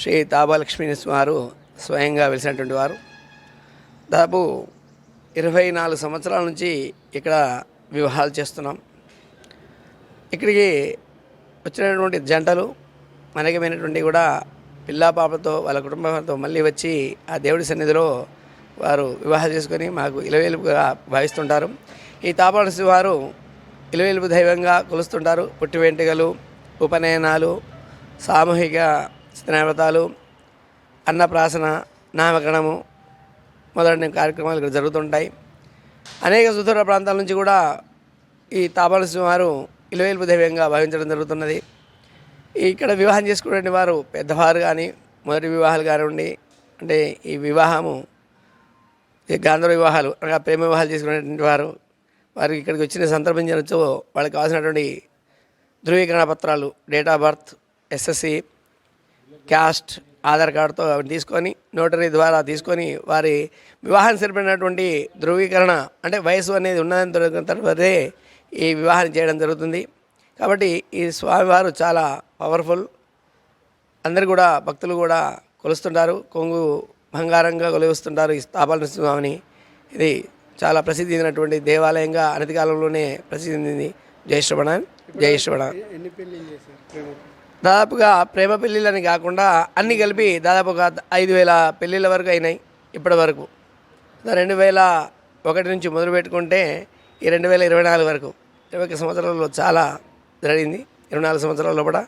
శ్రీ తాబాలక్ష్మీ వారు స్వయంగా వెలిసినటువంటి వారు. దాదాపు ఇరవై నాలుగు సంవత్సరాల నుంచి ఇక్కడ వివాహాలు చేస్తున్నాం. ఇక్కడికి వచ్చినటువంటి జంటలు అనేకమైనటువంటి కూడా పిల్లా పాపతో వాళ్ళ కుటుంబంతో మళ్ళీ వచ్చి ఆ దేవుడి సన్నిధిలో వారు వివాహం చేసుకొని మాకు ఇలవేలుపుగా భావిస్తుంటారు. ఈ తాపాలసి వారు ఇలవేలుపు దైవంగా కొలుస్తుంటారు. పుట్టి వెంట్రుకలు ఉపనయనాలు సామూహిక స్నేహతాలు అన్నప్రాసన నామకరణము మొదలైన కార్యక్రమాలు ఇక్కడ జరుగుతుంటాయి. అనేక సుదూర ప్రాంతాల నుంచి కూడా ఈ తాపాలసి వారు ఇలవేలుపు దైవంగా భావించడం జరుగుతున్నది. ఇక్కడ వివాహం చేసుకునే వారు పెద్దవారు కానీ మొదటి వివాహాలు కానివ్వండి అంటే ఈ వివాహము ఈ గాంధర్వ వివాహాలు అనగా ప్రేమ వివాహాలు చేసుకునేటువంటి వారు వారికి ఇక్కడికి వచ్చిన సందర్భం వాళ్ళకి కావాల్సినటువంటి ధృవీకరణ పత్రాలు date of birth SSC caste Aadhaar కార్డుతో అవి తీసుకొని నోటరీ ద్వారా తీసుకొని వారి వివాహం సరిపడినటువంటి ధృవీకరణ అంటే వయసు అనేది ఉన్నదని దొరికిన తర్వాతే ఈ వివాహం చేయడం జరుగుతుంది. కాబట్టి ఈ స్వామివారు చాలా పవర్ఫుల్. అందరు కూడా భక్తులు కూడా కొలుస్తుంటారు. కొంగు బంగారంగా కొలుస్తుంటారు ఈ స్థాపాల స్వామిని ఇది చాలా ప్రసిద్ధి చెందినటువంటి దేవాలయంగా అనతి కాలంలోనే ప్రసిద్ధి చెందింది జై శ్రవణ జై శ్రవణ ఎన్ని పెళ్ళిళ్ళు చేశారు? దాదాపుగా ప్రేమ పెళ్ళిళ్ళని కాకుండా అన్నీ కలిపి దాదాపు ఒక ఐదు వేల పెళ్ళిళ్ళ వరకు అయినాయి ఇప్పటి వరకు. రెండు వేల ఒకటి నుంచి మొదలు పెట్టుకుంటే ఈ రెండు వేల ఇరవై నాలుగు వరకు ఇరవై ఒక సంవత్సరాలలో చాలా జరిగింది. ఇరవై నాలుగు సంవత్సరాల లోపల